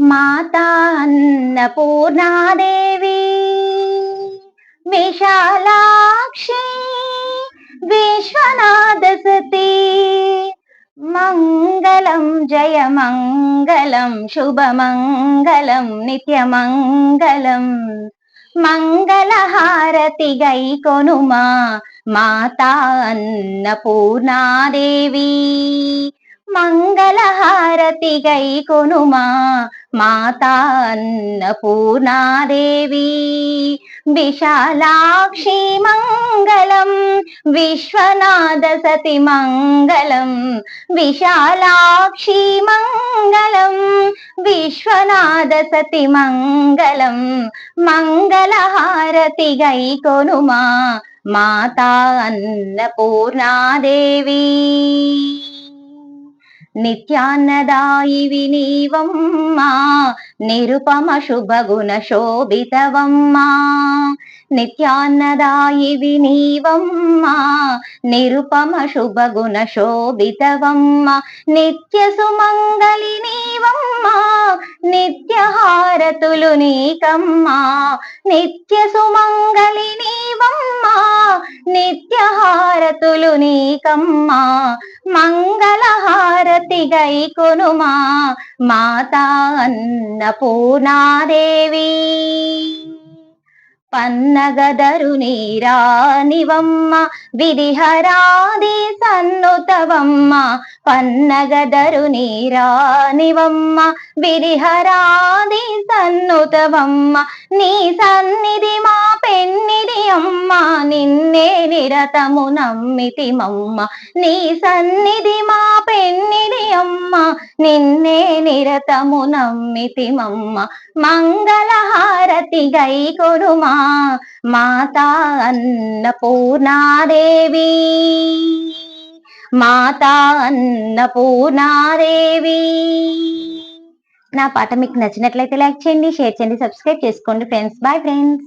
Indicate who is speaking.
Speaker 1: మాతా అన్నపూర్ణాదేవి విశాలాక్షి విశ్వనాథ సతీ. మంగళం జయ మంగళం శుభమంగళం నిత్యమంగళం మంగళహారతి గై కొనుమా మాతా అన్నపూర్ణాదేవి మంగళహారతి గై కొనుమా మాతా అన్నపూర్ణాదేవి విశాలాక్షి మంగళం విశ్వనాథ సతి మంగళం విశాలాక్షి మంగళం విశ్వనాథ సతి మంగళం మంగళహారతి గై కొనుమా మాతా అన్నపూర్ణాదేవి నిత్యాన్నదాయివి నీవమ్మా నిరుపమ శుభగుణ శోభితవమ్మా. నిత్యాన్నదాయివి నీవమ్మా నిరుపమ శుభగుణ శోభితవమ్మ. నిత్య సుమంగళి నీవమ్మా నిత్యహారతులు నీకమ్మా. నిత్య సుమంగళి నీవమ్మా నిత్యహారతులు నీకమ్మా. మంగళహార గైకొనుమా మాతా అన్నపూర్ణాదేవి పన్నగదరు నీరానివమ్మ విధిహరాది సన్నుతవమ్మ. పన్నగదరు నీరానివమ్మ విధిహరాది సన్నుతవమ్మ. నీ సన్నిధి మా పెన్నిది అమ్మ నిన్నే నిరతము నమ్మితిమమ్మ. నీ సన్నిధి మా నిన్నే నిరతము నమ్మితిమమ్మ మంగళహారతి గై కొడుమా మాతా అన్నపూర్ణాదేవి. మాతా అన్నపూర్ణాదేవి. నా పాట మీకు నచ్చినట్లయితే లైక్ చేయండి షేర్ చేయండి సబ్స్క్రైబ్ చేసుకోండి ఫ్రెండ్స్. Bye friends.